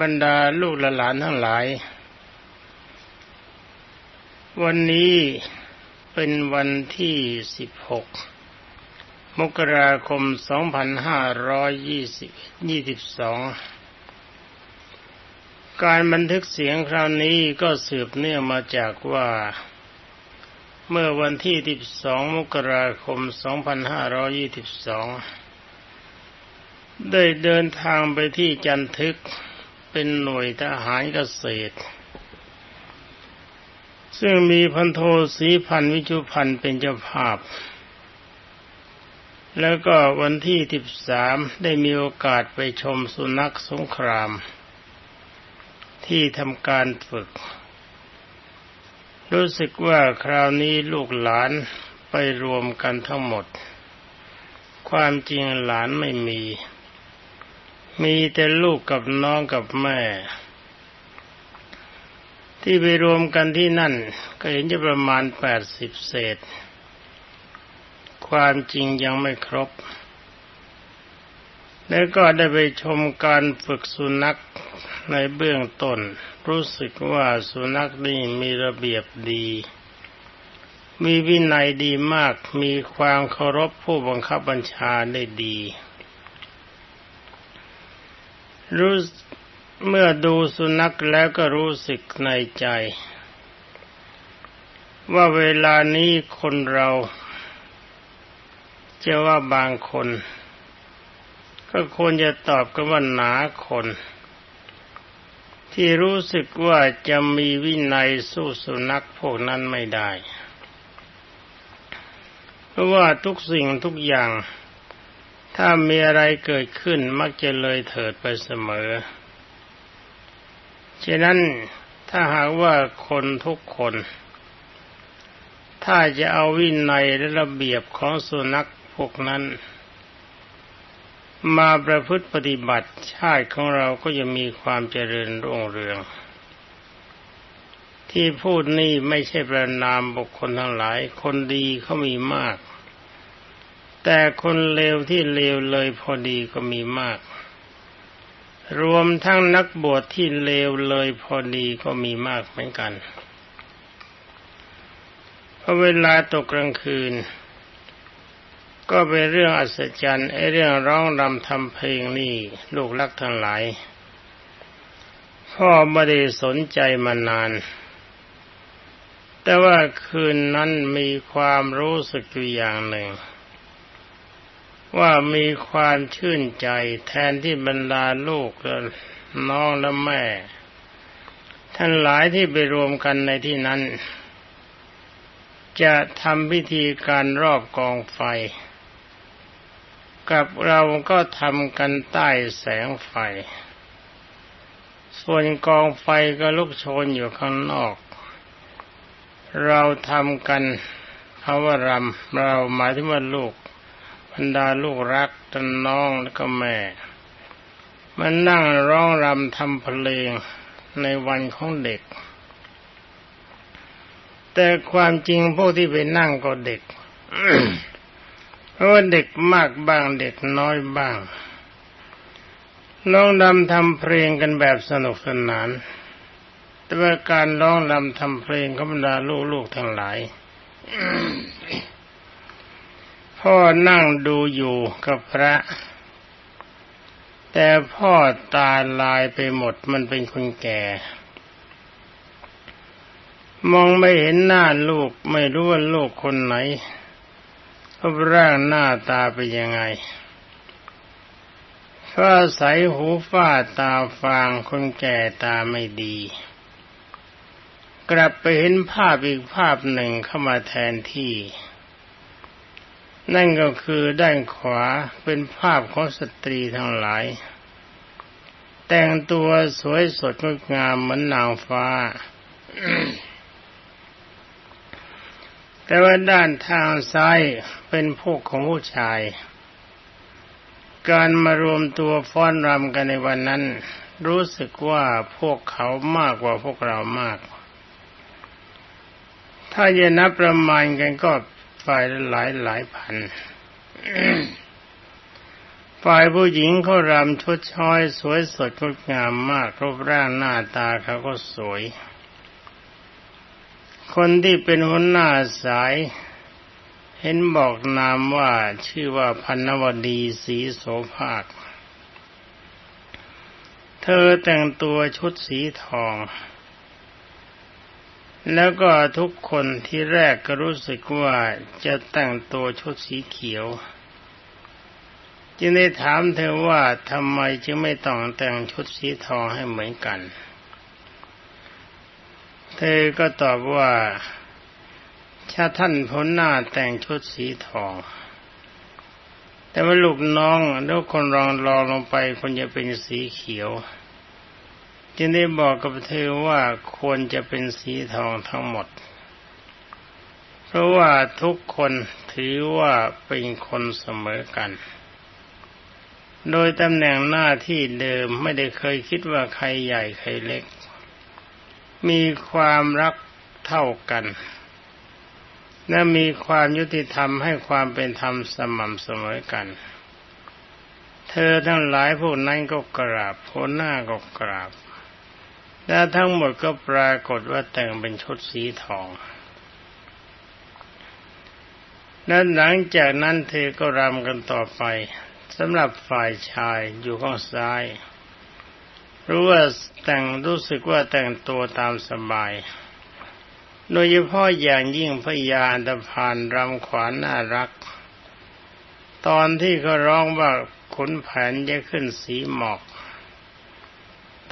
บรรดาลูกหลานทั้งหลาย วันนี้เป็นวันที่สิบหกมกราคมสองพันห้าร้อยยี่สิบยี่สิบสองการบันทึกเสียงคราวนี้ก็สืบเนื่องมาจากว่า เมื่อวันที่สิบสองมกราคมสองพันห้าร้อยี่สิบสอง ได้เดินทางไปที่จันทึกเป็นหน่วยทหารเกษตร ซึ่งมีพันโทสีพันวิจุพันเป็นเจ้าภาพ แล้วก็วันที่13ได้มีโอกาสไปชมสุนัขสงคราม ที่ทำการฝึก รู้สึกว่าคราวนี้ลูกหลานไปรวมกันทั้งหมด ความจริงหลานไม่มี มีแต่ลูกกับน้องกับแม่ ที่ไปรวมกันที่นั่น ก็เห็นจะประมาณแปดสิบเศษ ความจริงยังไม่ครบ แล้วก็ได้ไปชมการฝึกสุนัขในเบื้องต้น รู้สึกว่าสุนัขนี่มีระเบียบดี มีวินัยดีมาก มีความเคารพผู้บังคับบัญชาได้ดี รู้เมื่อดูสุนัขแล้วก็รู้สึกในใจ ว่าเวลานี้คนเราจะว่าบางคน ก็ควรจะตอบกันว่าหนาคน ที่รู้สึกว่าจะมีวินัยสู้สุนัขพวกนั้นไม่ได้ เพราะว่าทุกสิ่งทุกอย่าง ถ้ามีอะไรเกิดขึ้นมักจะเลยเถิดไปเสมอ ฉะนั้นถ้าหากว่าคนทุกคน ถ้าจะเอาวินัยและระเบียบของสุนัขพวกนั้น มาประพฤติปฏิบัติชาติของเราก็จะมีความเจริญรุ่งเรือง ที่พูดนี่ไม่ใช่ประนามบุคคลทั้งหลาย คนดีเขามีมาก แต่คนเลวที่เลวเลยพอดีก็มีมาก รวมทั้งนักบวชที่เลวเลยพอดีก็มีมากเหมือนกันพอเวลาตกกลางคืน ก็เป็นเรื่องอัศจรรย์ไอ้เรื่องร้องรำทำเพลงนี่ลูกรักทั้งหลาย พ่อไม่ได้สนใจมานาน แต่ว่าคืนนั้นมีความรู้สึกอยู่อย่างหนึ่ง ว่ามีความชื่นใจแทนที่บรรดาลูกและน้องและแม่ ท่านหลายที่ไปรวมกันในที่นั้น จะทำพิธีการรอบกองไฟ กับเราก็ทำกันใต้แสงไฟ ส่วนกองไฟก็ลุกโชนอยู่ข้างนอก เราทำกันภาวรำเราหมายถึงว่าลูก รรดาลูกรักตนน้องและก็แม่มันนั่งร้องรำทำเพลงในวันของเด็ก แต่ความจริงพวกที่ไปนั่งก็เด็กเพราะว่าเด็กมากบ้างเด็กน้อยบ้างร้องรำทำเพลงกันแบบสนุกสนาน แต่ว่าการร้องรำทำเพลงของบรรดาลูกๆทั้งหลาย พ่อนั่งดูอยู่กับพระ แต่พ่อตาลายไปหมดมันเป็นคนแก่ มองไม่เห็นหน้าลูกไม่รู้ว่าลูกคนไหนรูปร่างหน้าตาเป็นยังไงฟ้าใสหูฟ้าตาฟางคนแก่ตาไม่ดี กลับไปเห็นภาพอีกภาพหนึ่งเข้ามาแทนที่ นั่นก็คือด้านขวาเป็นภาพของสตรีทั้งหลาย แต่งตัวสวยสดงดงามเหมือนนางฟ้า แต่ว่าด้านทางซ้ายเป็นพวกของผู้ชาย การมารวมตัวฟ้อนรำกันในวันนั้น รู้สึกว่าพวกเขามากกว่าพวกเรามากถ้าจะนับประมาณกันก็ ฝ่ายละหลายหลายพันฝ่ายผู้หญิงเขารำชุดช้อย สวยสดงดงามมากรูปร่างหน้าตาเขาก็สวย คนที่เป็นหัวหน้าสาย เห็นบอกนามว่าชื่อว่าพันวดีศรีโสภาค เธอแต่งตัวชุดสีทอง แล้วก็ทุกคนที่แรกก็รู้สึกว่าจะแต่งตัวชุดสีเขียว จึงได้ถามเธอว่าทำไมจึงไม่ต้องแต่งชุดสีทองให้เหมือนกัน เธอก็ตอบว่าถ้าท่านพ้นหน้าแต่งชุดสีทอง แต่ว่าลูกน้องแล้วคนรองรองลงไปคนจะเป็นสีเขียว จึงได้บอกกับเธอว่าควรจะเป็นสีทองทั้งหมด เพราะว่าทุกคนถือว่าเป็นคนเสมอกัน โดยตำแหน่งหน้าที่เดิมไม่ได้เคยคิดว่าใครใหญ่ใครเล็ก มีความรักเท่ากันและมีความยุติธรรมให้ความเป็นธรรมสม่ำเสมอกัน เธอทั้งหลายพวกนั้นก็กราบโพหน้าก็กราบ และทั้งหมดก็ปรากฏว่าแต่งเป็นชุดสีทองและหลังจากนั้นเธอก็รำกันต่อไปสำหรับฝ่ายชายอยู่ข้างซ้ายรู้ว่าแต่งรู้สึกว่าแต่งตัวตามสบาย โดยเฉพาะอย่างยิ่งพยาตพานรำขวานน่ารัก ตอนที่เขาร้องว่าขุนแผนจะขึ้นสีหมอก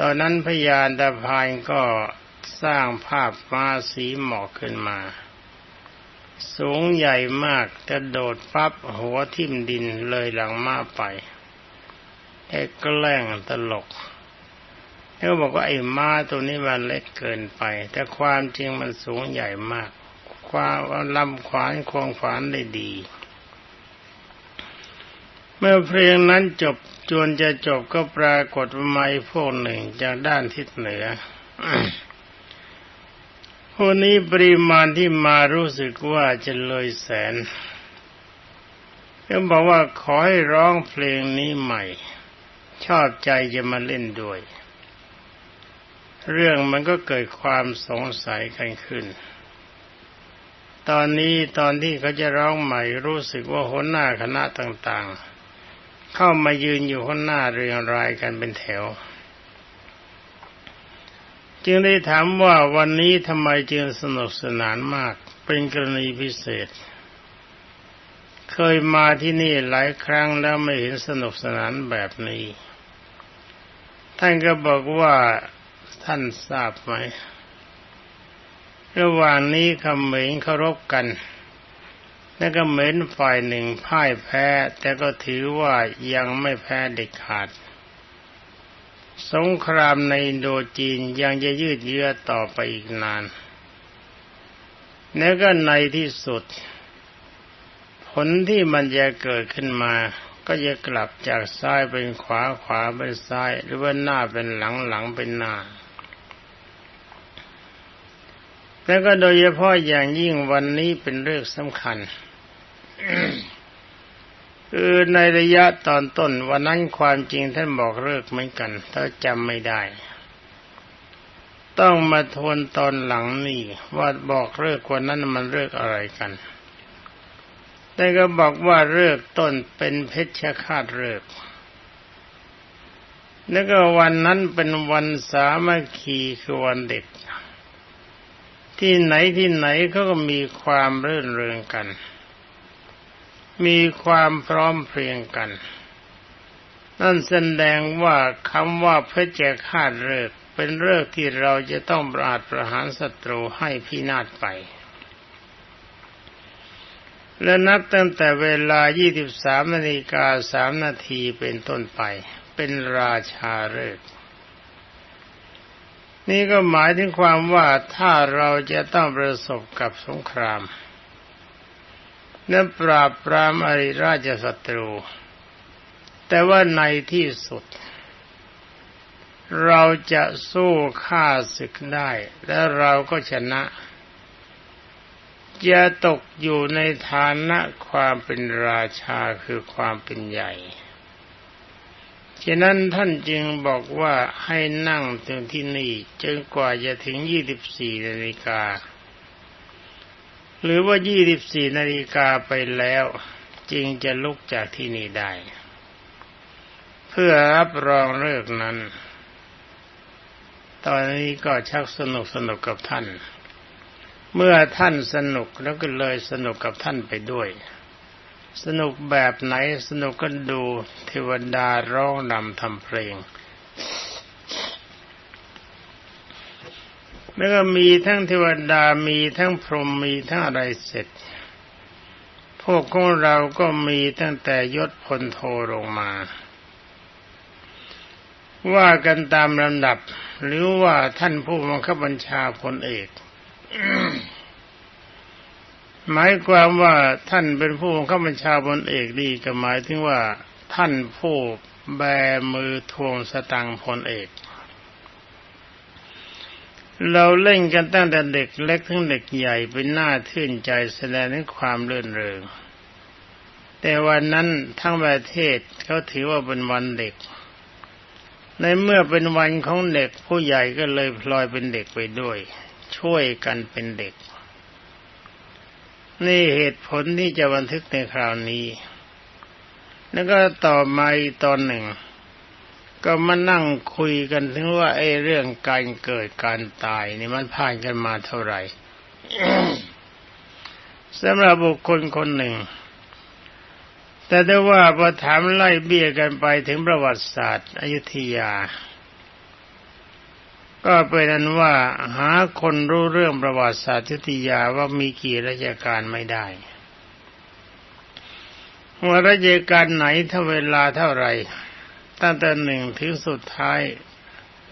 ตอนนั้นพยานตพานก็สร้างภาพมาสีหมอกขึ้นมา สูงใหญ่มากกระโดดปั๊บหัวทิ่มดินเลยหลังมาไปไอ้แกล้งตลกเขาบอกว่าไอ้ม้าตัวนี้มันเล็กเกินไป แต่ความจริงมันสูงใหญ่มาก ความลำขวานควงขวานได้ดี เมื่อเพลงนั้นจบ จวนจะจบก็ปรากฏไม้พวกหนึ่งจากด้านทิศเหนือวันนี้ปริมาณที่มารู้สึกว่าจะเลยแสนก็บอกว่าขอให้ร้องเพลงนี้ใหม่ ชอบใจจะมาเล่นด้วย เรื่องมันก็เกิดความสงสัยกันขึ้น ตอนนี้ตอนที่เขาจะร้องใหม่รู้สึกว่าหัวหน้าคณะต่างๆ เข้ามายืนอยู่ข้างหน้าเรียงรายกันเป็นแถว จึงได้ถามว่าวันนี้ทำไมจึงสนุกสนานมาก เป็นกรณีพิเศษ เคยมาที่นี่หลายครั้งแล้วไม่เห็นสนุกสนานแบบนี้ ท่านก็บอกว่าท่านทราบไหมระหว่างนี้คำเหม็นเคารพกัน และก็เหม็นฝ่ายหนึ่งพ่ายแพ้ แต่ก็ถือว่ายังไม่แพ้เด็ดขาด สงครามในอินโดจีนยังจะยืดเยื้อต่อไปอีกนาน แล้วก็ในที่สุด ผลที่มันจะเกิดขึ้นมาก็จะกลับจากซ้ายเป็นขวาขวาเป็นซ้าย หรือว่าหน้าเป็นหลังหลังเป็นหน้า แล้วก็โดยเฉพาะอย่างยิ่งวันนี้เป็นเรื่องสำคัญ คือในระยะตอนต้นวันนั้นความจริงท่านบอกเลิกเหมือนกันถ้าจำไม่ได้ ต้องมาทวนตอนหลังนี่ว่าบอกเลิกวันนั้นมันเลิกอะไรกันแต่ก็บอกว่าเลิกต้นเป็นเพชฌฆาตเลิกแล้วก็วันนั้นเป็นวันสามัคคีคือวันเด็ก ที่ไหนที่ไหนเขาก็มีความเรื่นเริงกัน มีความพร้อมเพรียงกัน นั่นแสดงว่าคำว่าพระเจ้าคาดเลิกเป็นเลิกที่เราจะต้องปราดประหารศัตรูให้พินาศไป และนับตั้งแต่เวลา 23นาฬิกา3นาทีเป็นต้นไป เป็นราชาเลิกนี่ก็หมายถึงความว่าถ้าเราจะต้องประสบกับสงคราม นั้นปราบปรามอริราชศัตรู แต่ว่าในที่สุด เราจะสู้ฆ่าศึกได้ และเราก็ชนะ จะตกอยู่ในฐานะความเป็นราชาคือความเป็นใหญ่ฉะนั้นท่านจึงบอกว่าให้นั่งถึงที่นี่จนกว่าจะถึง24นาฬิกา หรือว่า 24 นาฬิกาไปแล้ว จึงจะลุกจากที่นี่ได้ เพื่อรับรองเลิกนั้น ตอนนี้ก็ชักสนุกสนุกกับท่าน เมื่อท่านสนุกแล้วก็เลยสนุกกับท่านไปด้วย สนุกแบบไหนสนุกก็ดูเทวดาร้องนำทำเพลง แล้วก็มีทั้งเทวดามีทั้งพรหมมีทั้งอะไรเสร็จ พวกของเราก็มีตั้งแต่ยศพลโทลงมา ว่ากันตามลำดับ หรือว่าท่านผู้บังคับบัญชาพลเอกหมายความว่าท่านเป็นผู้บังคับบัญชาพลเอกดีก็หมายถึงว่า ท่านผู้แบมือทวงสตังพลเอก เราเล่นกันตั้งแต่เด็กเล็กถึงเด็กใหญ่เป็นหน้าทื่นใจแสดงถึงความเลื่อนเริง แต่วันนั้นทั้งประเทศเขาถือว่าเป็นวันเด็ก ในเมื่อเป็นวันของเด็กผู้ใหญ่ก็เลยพลอยเป็นเด็กไปด้วย ช่วยกันเป็นเด็ก นี่เหตุผลที่จะบันทึกในคราวนี้ แล้วก็ต่อมาอีกตอนหนึ่ง ก็มานั่งคุยกันถึงว่าไอ้เรื่องการเกิดการตายนี่มันผ่านกันมาเท่าไหร่สำหรับบุคคลคนหนึ่ง แต่ได้ว่าพอถามไล่เบี้ยกันไปถึงประวัติศาสตร์อยุธยา ก็เป็นนั้นว่าหาคนรู้เรื่องประวัติศาสตร์อยุธยาว่ามีกี่ราชการไม่ได้ว่าราชการไหนถ้าเวลาเท่าไหร่ ตั้งแต่หนึ่งถึงสุดท้าย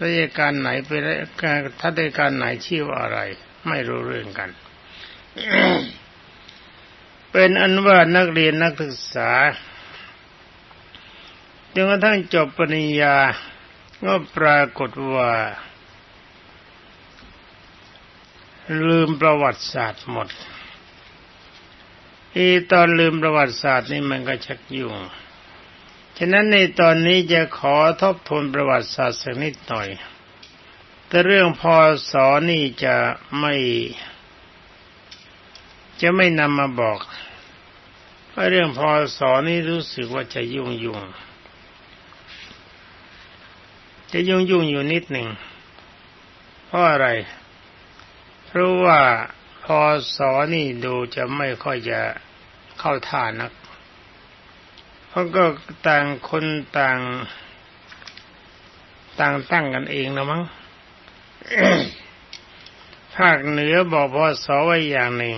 ราชการไหนเป็นถ้าราชการไหนชื่อว่าอะไร ไม่รู้เรื่องกัน เป็นอันว่านักเรียนนักศึกษาจนกระทั่งจบปริญญาก็ปรากฏว่า ลืมประวัติศาสตร์หมด อีตอนลืมประวัติศาสตร์นี่มันก็ชักยุ่ง ฉะนั้นในตอนนี้จะขอทบทวนประวัติศาสตร์สักนิดหน่อย แต่เรื่องพอสอนี่จะไม่ จะไม่นำมาบอกเพราะเรื่องพอสอนี่รู้สึกว่าจะยุ่งยุ่งจะยุ่งยุ่งอยู่นิดหนึ่ง เพราะอะไร เพราะว่าพอสอนี่ดูจะไม่ค่อยจะเข้าท่านัก เพราะก็ต่างคนต่าง ต่างตั้งกันเองนะมั้งภาคเหนือบอกพอสอไว้อย่างหนึ่ง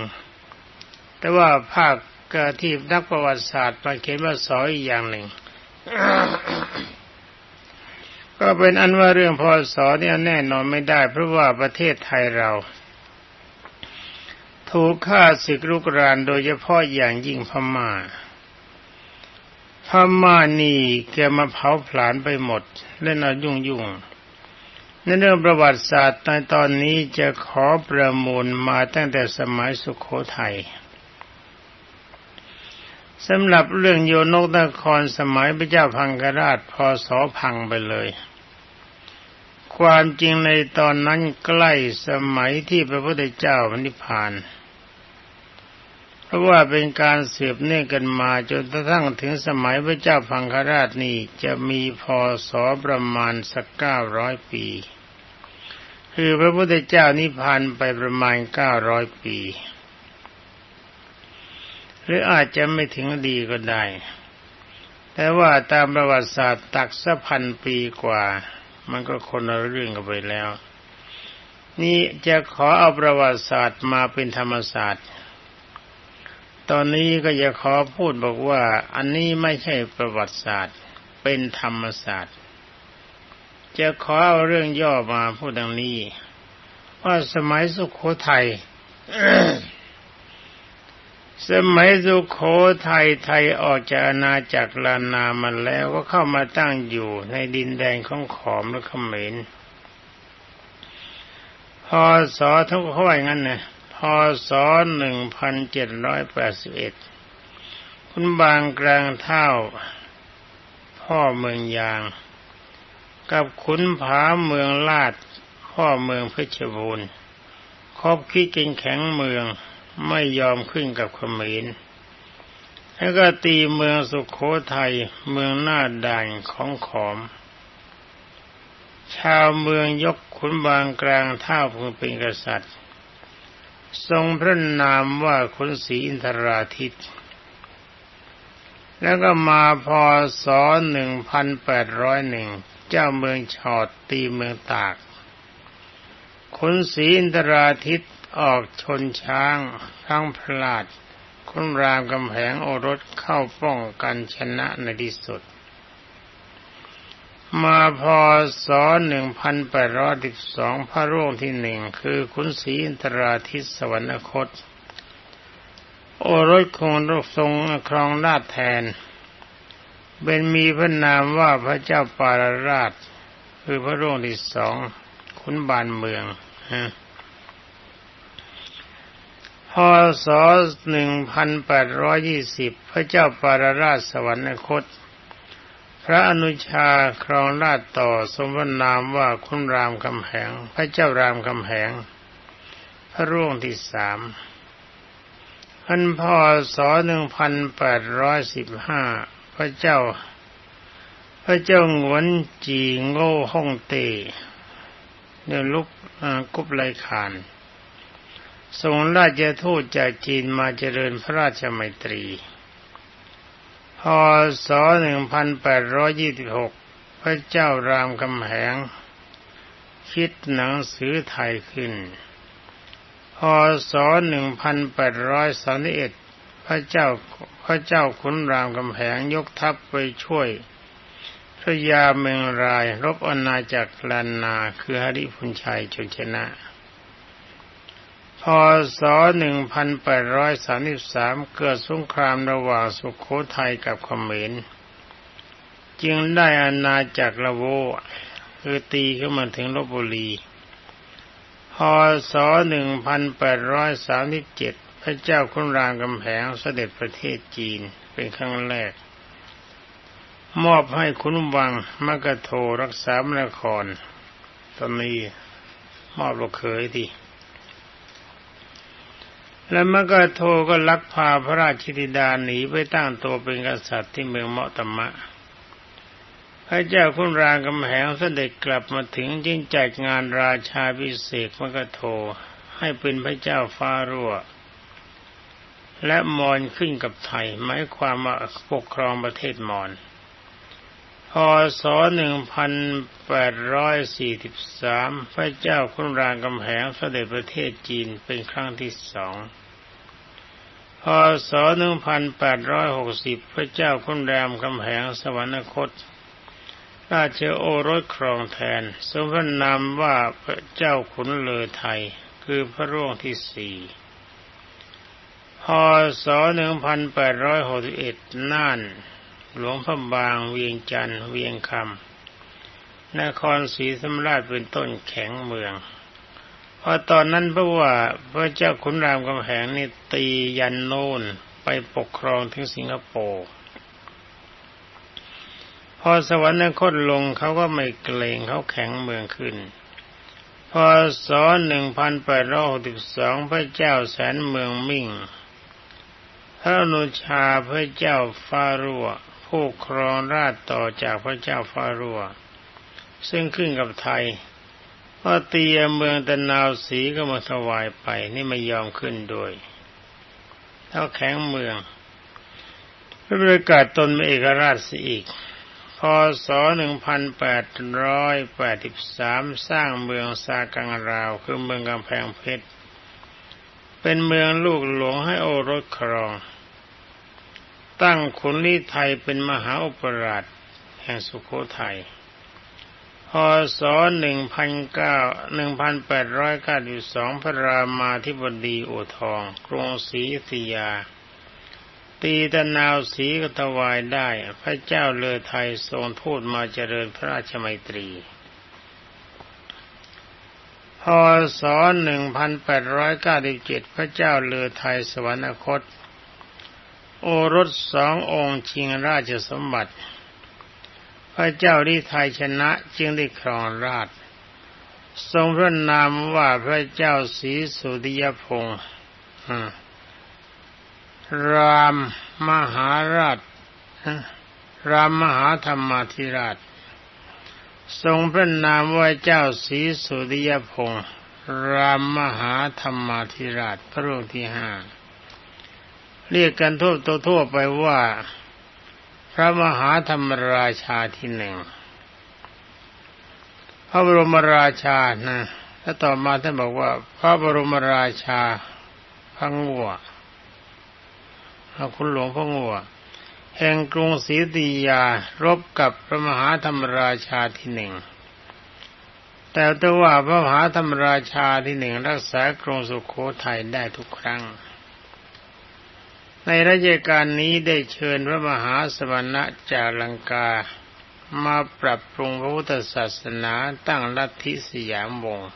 แต่ว่าภาคที่นักประวัติศาสตร์มาเขียนว่าสออีกอย่างหนึ่ง ก็เป็นอันว่าเรื่องพอสอเนี่ยแน่นอนไม่ได้ เพราะว่าประเทศไทยเรา ถูกฆ่าศึกรุกรานโดยเฉพาะอย่างยิ่งพม่า พม่านี่แกมาเผาผลาญไปหมด เล่นเอายุ่งยุ่งในเรื่องประวัติศาสตร์ในตอนนี้จะขอประมูลมาตั้งแต่สมัยสุขโขทัยสำหรับเรื่องโยนกนครสมัยพระเจ้าพังกราชพอสอพังไปเลย ความจริงในตอนนั้นใกล้สมัยที่พระพุทธเจ้านิพพาน เพราะว่าเป็นการเสืบเนื่องกันมาจนกระทั่งถึงสมัยพระเจ้าพังคราชนี่จะมีพศประมาณสักเก้าร้อยปี คือพระพุทธเจ้านิพพานไปประมาณเก้าร้อยปี หรืออาจจะไม่ถึงดีก็ได้ แต่ว่าตามประวัติศาสตร์ตักสักพันปีกว่า มันก็คนละเรื่องกันไปแล้ว นี่จะขอเอาประวัติศาสตร์มาเป็นธรรมศาสตร์ ตอนนี้ก็จะขอพูดบอกว่า อันนี้ไม่ใช่ประวัติศาสตร์ เป็นธรรมศาสตร์ จะขอเอาเรื่องย่อมาพูดดังนี้ ว่าสมัยสุขโขทัยสมัยสุโขทัยไทยออกจากอาณาจักรลานามันแล้วก็เข้ามาตั้งอยู่ในดินแดนของขอมและเขมรพศทั้งเขาว่างั้นนะ พศหนึ่งพันเจ็ดร้อยแปดสิบเอ็ดคุณบางกลางเท่า พ่อเมืองยาง กับขุนผาเมืองลาด พ่อเมืองเพชรบูรณ์คบคิดกินแข็งเมืองไม่ยอมขึ้นกับขมินแล้วก็ตีเมืองสุขโขทัยเมืองหน้าด่านของขอม ชาวเมืองยกขุนบางกลางท่าพึงเป็นกษัตริย์ ทรงพระนามว่าขุนศรีอินทราทิต แล้วก็มาพศหนึ่งพันแปดร้อยหนึ่งเจ้าเมืองชอดตีเมืองตากขุนศรีอินทราทิตออกชนช้างทั้งพลาดคุณรามกำแหงโอรสเข้าป้องกันชนะในที่สุด มาพอศ1812พระร่วงที่หนึ่งคือขุนศรีอินทราทิตสวรรคต โอรสคงรกทรงครองราชแทน เป็นมีพระนามว่าพระเจ้าปาราราช คือพระร่วงที่สองขุนบานเมืองฮะพศ1820พระเจ้าปาราราชสวรรคต ระอนุชาครองราชต่อสมญนามว่าคุณรามคำแหง พระเจ้ารามคำแหง พระร่วงที่สามอันพศ1815พระเจ้า พระเจ้าหงวนจีโง่ฮ่องเต้เนี่ยลุกกุบไลขานส่งราชทูตจากจีนมาเจริญพระราชมัยตรี พศ 1826 พระเจ้ารามคำแหง คิดหนังสือไทยขึ้น พศ 1831 พระเจ้าพระเจ้าขุนรามคำแหงยกทัพไปช่วยพระยาเมืองรายรบอาณาจักรลานนาคือหริพุนชัยจนชนะ พศ 1833 เกิดสงครามระหว่างสุขโขทัยกับเขมร จึงได้อาณาจักรละโว คือตีขึ้นมาถึงลบบุรี พศ 1837 พระเจ้าคุณรามกำแหงเสด็จประเทศจีนเป็นครั้งแรก มอบให้คุณวังมกโทรักษามนคร ตอนนี้มอบลูกเขยที่ แล้วมกโทก็ลักพาพระราชธิดาหนีไปตั้งตัวเป็นกษัตริย์ที่เมืองเมาตมะ พระเจ้าคุณรางกำแหงเสด็จกลับมาถึงจึงจัดงานราชาพิเศษมกโทให้เป็นพระเจ้าฟ้ารั่ว และมอนขึ้นกับไทยหมายความว่าปกครองประเทศมอน พศ 1843 พระเจ้าคุณรางกำแหงเสด็จประเทศจีนเป็นครั้งที่สอง พศ 1860 พระเจ้าคุณรามคำแหงสวรรคต ราชโอรสครองแทน สมพระนามว่าพระเจ้าขุนเลอไทย คือพระร่วงที่สี่ พศ 1861 น่าน หลวงพระบาง เวียงจันทร์เวียงคำนครศรีธรรมราชเป็นต้นแข็งเมืองพอตอนนั้นเพราะว่าพระเจ้าขุนรามกำแหงนี่ตียันโน่นไปปกครองถึงสิงคโปร์พอสวรรคตลงเขาก็ไม่เกรงเขาแข็งเมืองขึ้น พอศ1862พระเจ้าแสนเมืองมิ่ง พระนุชาพระเจ้าฟารัว ผู้ครองราชต่อจากพระเจ้าฟารัวซึ่งขึ้นกับไทยพอตียเมืองตะนาวสีก็มาถวายไปนี่ไม่ยอมขึ้นด้วยเท่าแข็งเมืองประกาศตนเป็นเอกราชสีอีกพศ1883 สร้างเมืองซากังราว คือเมืองกำแพงเพชร เป็นเมืองลูกหลวงให้โอรสครอง ตั้งขุนลีไทยเป็นมหาอุปราชแห่งสุโขทัย พศหนึ่งพันเก้าหนึ่งพันแปดร้อยเก้าสิบสองพระรามาธิบดีโอทอง กรุงศรีอยุธยา ตีตะนาวสีกตวายได้ พระเจ้าเลอไทยทรงทูตมาเจริญพระราชมัยตรีพศหนึ่งพันแปดร้อยเก้าสิบเจ็ดพระเจ้าเลอไทยสวรรคต โอรสสององค์ชิงราชสมบัติ พระเจ้าดิไทยชนะจึงได้ครองราช ทรงพระนามว่าพระเจ้าศรีสุริยพงศ์รามมหาราชรามมหาธรรมาธิราช ทรงพระนามว่าเจ้าศรีสุริยพงศ์รามมหาธรรมาธิราชพระองค์ที่ห้า เรียกกันทั่วทั่วไปว่า พระมหาธรรมราชาที่หนึ่งพระบรมราชานะแล้วต่อมาท่านบอกว่า พระบรมราชาพระงัวคุณหลวงพระงัวแห่งกรุงศรีติยารบกับพระมหาธรรมราชาที่หนึ่งแต่แต่ว่าพระมหาธรรมราชาที่หนึ่งรักษากรุงสุขโขทัยได้ทุกครั้ง ในราชการนี้ได้เชิญพระมหาสมณะจากลังกา มาปรับปรุงพระพุทธศาสนาตั้งลัทธิสยามวงศ์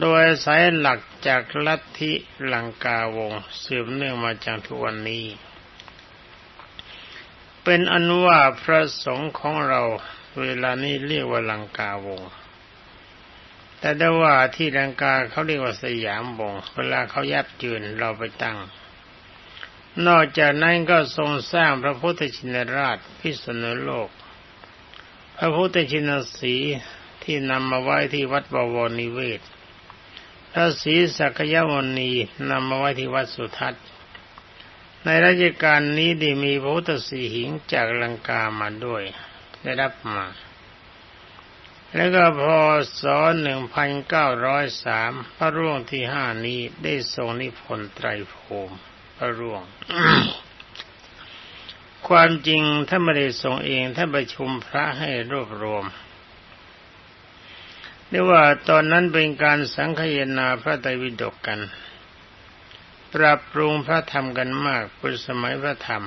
โดยสายหลักจากลัทธิลังกาวงศ์สืบเนื่องมาจากทุกวันนี้ เป็นอนุว่าพระสงฆ์ของเราเวลานี้เรียกว่าลังกาวง แต่ได้ว่าที่ลังกาเขาเรียกว่าสยามวงเวลาเขายับยืนเราไปตั้ง นอกจากนั้นก็ทรงสร้างพระพุทธชินราชพิษณุโลก พระพุทธชินสีที่นำมาไว้ที่วัดบวรนิเวศ พระศรีสักยวณีนำมาไว้ที่วัดสุทัศน์ ในราชการนี้ได้มีพระพุทธสีหิงจากลังกามาด้วย ได้รับมา แล้วก็พอศหนึ่งพันเก้าร้อยสามพระร่วงที่ห้านี้ได้ทรงนิพนธ์ไตรภูมิ ระร่วง ความจริงท่านไม่ได้ทรงเองท่านประชุมพระให้รวบรวมเรียกว่าตอนนั้นเป็นการสังคยนาพระไตรปิฎกกัน ปรับปรุงพระธรรมกันมากเป็นสมัยพระธรรม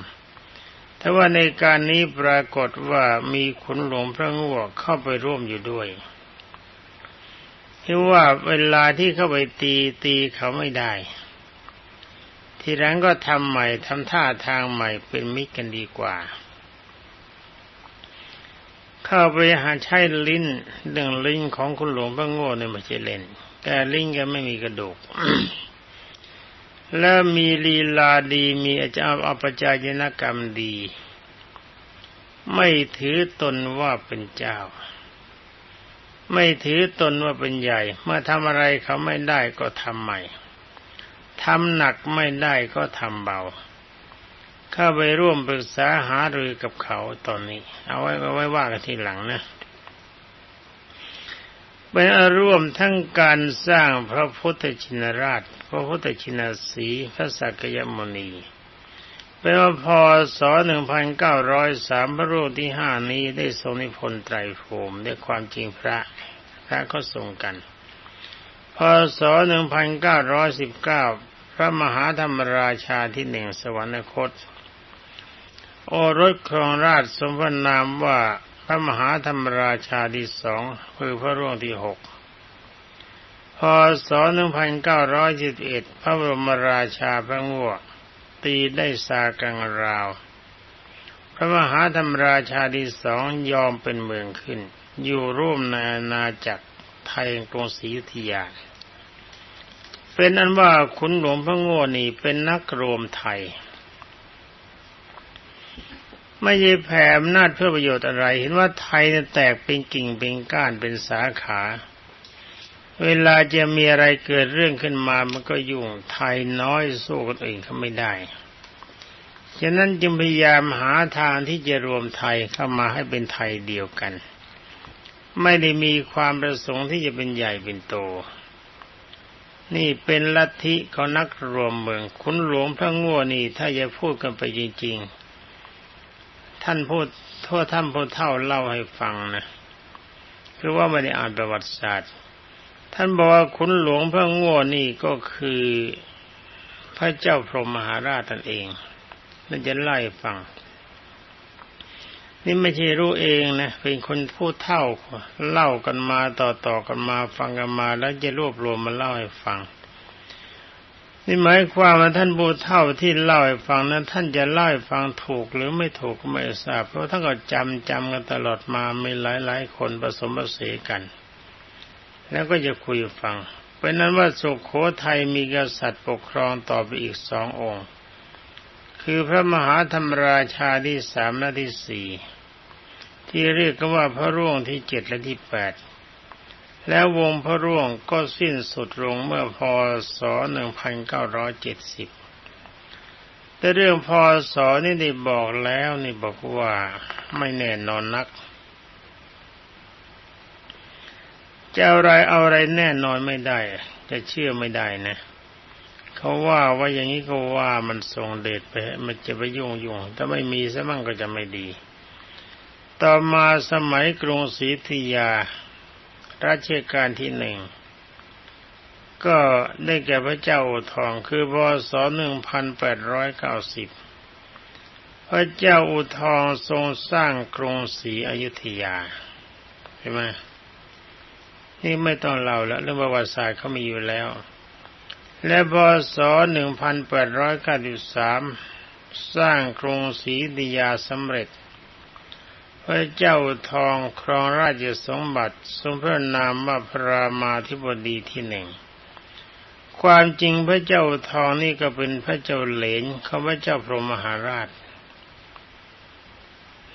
แต่ว่าในการนี้ปรากฏว่ามีขุนหลวงพระงวเข้าไปร่วมอยู่ด้วยที่ว่าเวลาที่เข้าไปตีตีเขาไม่ได้ ทีหลังก็ทำใหม่ทำท่าทางใหม่เป็นมิตรกันดีกว่า เข้าไปหาใช้ลิ้นเรื่องลิ้นของคุณหลวงพระโง่เนี่ยไม่ใช่เล่น แต่ลิ้นก็ไม่มีกระดูกและมีลีลาดีมีอาจารย์อปจายนกรรมดี ไม่ถือตนว่าเป็นเจ้า ไม่ถือตนว่าเป็นใหญ่ เมื่อทำอะไรเขาไม่ได้ก็ทำใหม่ ทำหนักไม่ได้ก็ทำเบา เข้าไปร่วมปรึกษาหารือกับเขาตอนนี้ เอาไว้ไว้ว่ากันทีหลังนะเป็นอารวมทั้งการสร้างพระพุทธชินราช พระพุทธชินสีพระสักยมณีเป็นว่าพศ1903พระรูปที่ห้านี้ได้ทรงนิพนธ์ไตรภูมิด้วยความจริงพระพระก็ทรงกัน พศ1919 พระมหาธรรมราชาที่หนึ่งสวรรคต โอรสครองราชสมพนามว่าพระมหาธรรมราชาที่สองคือพระร่วงที่หกพศ1921พระบรมราชาพระงวตีได้สากังราว พระมหาธรรมราชาที่สองยอมเป็นเมืองขึ้น อยู่ร่วมในอาณาจักรไทยกรุงศรีอยุธยา เป็นอันว่าขุนหลวงพระโง่นี่เป็นนักรวมไทย ไม่ใช่แผ่อำนาจเพื่อประโยชน์อะไร เห็นว่าไทยแตกเป็นกิ่งเป็นก้านเป็นสาขา เวลาจะมีอะไรเกิดเรื่องขึ้นมามันก็ยุ่งไทยน้อยสู้คนอื่นเขาไม่ได้ฉะนั้นจึงพยายามหาทางที่จะรวมไทยเข้ามาให้เป็นไทยเดียวกัน ไม่ได้มีความประสงค์ที่จะเป็นใหญ่เป็นโต นี่เป็นลัทธิของนักรวมเมืองคุณหลวงพระง่วนี่ถ้าจะพูดกันไปจริง ๆ ท่านพูดทั่วท่านพูดเท่าเล่าให้ฟังนะคือว่าไม่ได้อ่านประวัติศาสตร์ ท่านบอกว่าขุนหลวงพระง่วนี่ก็คือพระเจ้าพรหมมหาราชตนเองนั่นจะไล่ฟัง นี่ไม่ใช่รู้เองนะเป็นคนพูดเท่าเล่ากันมาต่อๆกันมาฟังกันมา แล้วจะรวบรวมมาเล่าให้ฟัง นี่หมายความว่าท่านบูเท่าที่เล่าให้ฟังนั้น ท่านจะเล่าให้ฟังถูกหรือไม่ถูกก็ไม่ทราบเพราะท่านก็จำจำกันตลอดมามีหลายหลายคนผสมผสานกัน แล้วก็จะคุยฟังเป็นนั้นว่าสุขโขทัยมีกษัตริย์ปกครองต่อไปอีกสององค์ คือพระมหาธรรมราชาที่สามและที่สี่ ที่เรียกกันว่าพระร่วงที่เจ็ดและที่แปดแล้ววงพระร่วงก็สิ้นสุดลงเมื่อพศ1970แต่เรื่องพศนี่ได้บอกแล้วนี่บอกว่าไม่แน่นอนนักจะอะไรเอาอะไรแน่นอนไม่ได้ จะเชื่อไม่ได้นะเขาว่าว่าอย่างนี้ก็ว่ามันทรงเดชไปมันจะไปยุ่งยุ่งถ้าไม่มีซะมั่งก็จะไม่ดี ต่อมาสมัยกรุงศรีธยา รัชกาลที่หนึ่ง ก็ได้แก่พระเจ้าอุทองคือพศหนึ่งพันแปดร้อยเก้าสิบพระเจ้าอุทองทรงสร้างกรุงศรีอยุธยาใช่ไหมนี่ไม่ต้องเล่าแล้วเรื่องประวัติศาสตร์เขามีอยู่แล้ว และพศหนึ่งพันแปดร้อยเก้าสิบสามสร้างกรุงศรีอยุธยาสำเร็จ พระเจ้าทองครองราชสมบัติทรงพระนามว่าพระรามาธิบดีที่หนึ่ง ความจริงพระเจ้าทองนี่ก็เป็นพระเจ้าเหลนเขาพระเจ้าพรหมหาราช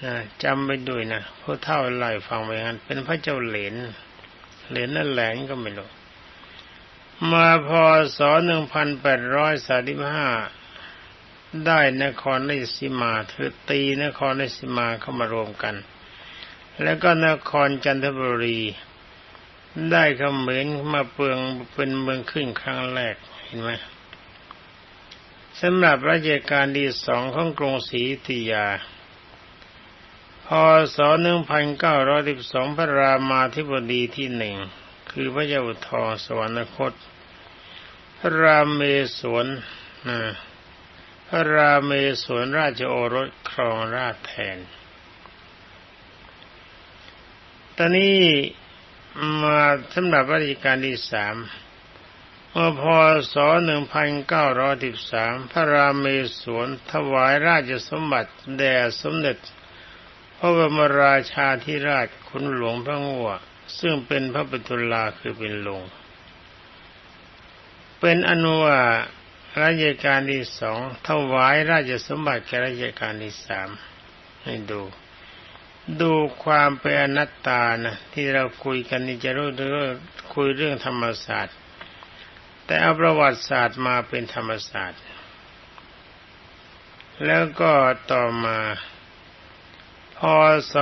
นะจำไปด้วยนะผู้เท่าไล่ฟังไปงั้นเป็นพระเจ้าเหลนเหลนนั่นแหลงก็ไม่รู้มาพศหนึ่งพันแปดร้อยสามสิบห้า ได้นครราชสีมาเธอตีนครราชสีมาเข้ามารวมกัน แล้วก็นครจันทบุรี ได้เขมรมาเปลืองเป็นเมืองขึ้นครั้งแรกเห็นไหมสำหรับราชการที่สองของกรุงศรีอยุธยา พศ 1912 พระรามาธิบดีที่หนึ่ง คือพระเจ้าทองสวรรคต พระรามเมศวรนะ พระราเมศวรราชโอรสครองราชแทน ตอนนี้มาสำหรับราชการที่สามเมื่อพศ1913 พระราเมศวรถวายราชสมบัติแด่สมเด็จ พระบรมราชาธิราชคุณหลวงพระงัวซึ่งเป็นพระปิตุลาคือเป็นหลวงเป็นอนุว่า ราชการที่สองถวายราชสมบัติแก่ราชการที่สามให้ดู ดูความเป็นอนัตตานะที่เราคุยกันนี่จะรู้เรื่องคุยเรื่องธรรมศาสตร์ แต่เอาประวัติศาสตร์มาเป็นธรรมศาสตร์ แล้วก็ต่อมาพศ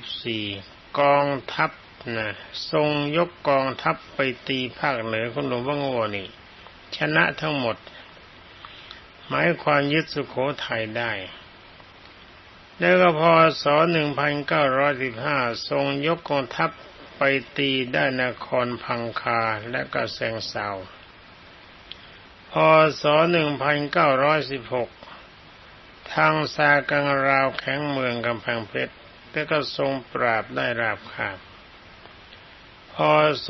1914 กองทัพนะทรงยกกองทัพไปตีภาคเหนือของหลวงพ่อโง่นี่ ชนะทั้งหมด หมายความยึดสุโขทัยได้ แล้วก็พอศ1915 ทรงยกกองทัพไปตีได้นครพังคาและก็แสงเสาพศ1916 ทางซากังราวแข็งเมืองกำแพงเพชรแล้วก็ทรงปราบได้ราบคาบ พศ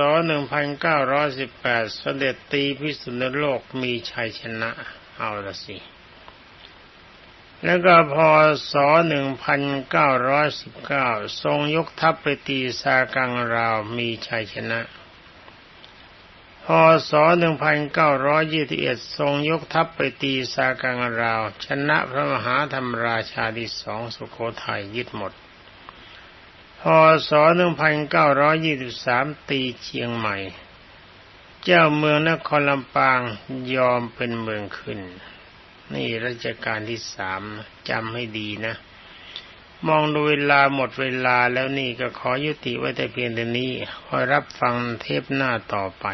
1918 เสด็จตีพิสุนโลกมีชัยชนะ เอาละสิ แล้วก็พศ 1919 ทรงยกทัพไปตีซากังราวมีชัยชนะ พศ 1921 ทรงยกทัพไปตีซากังราว ชนะพระมหาธรรมราชาที่สองสุโขทัยยึดหมด พศ1923 ตีเชียงใหม่ เจ้าเมืองนครลำปางยอมเป็นเมืองขึ้น นี่รัชกาลที่สามจำให้ดีนะ มองดูเวลาหมดเวลาแล้วนี่ก็ขอยุติไว้แต่เพียงเท่านี้คอยรับฟังเทปหน้าต่อไป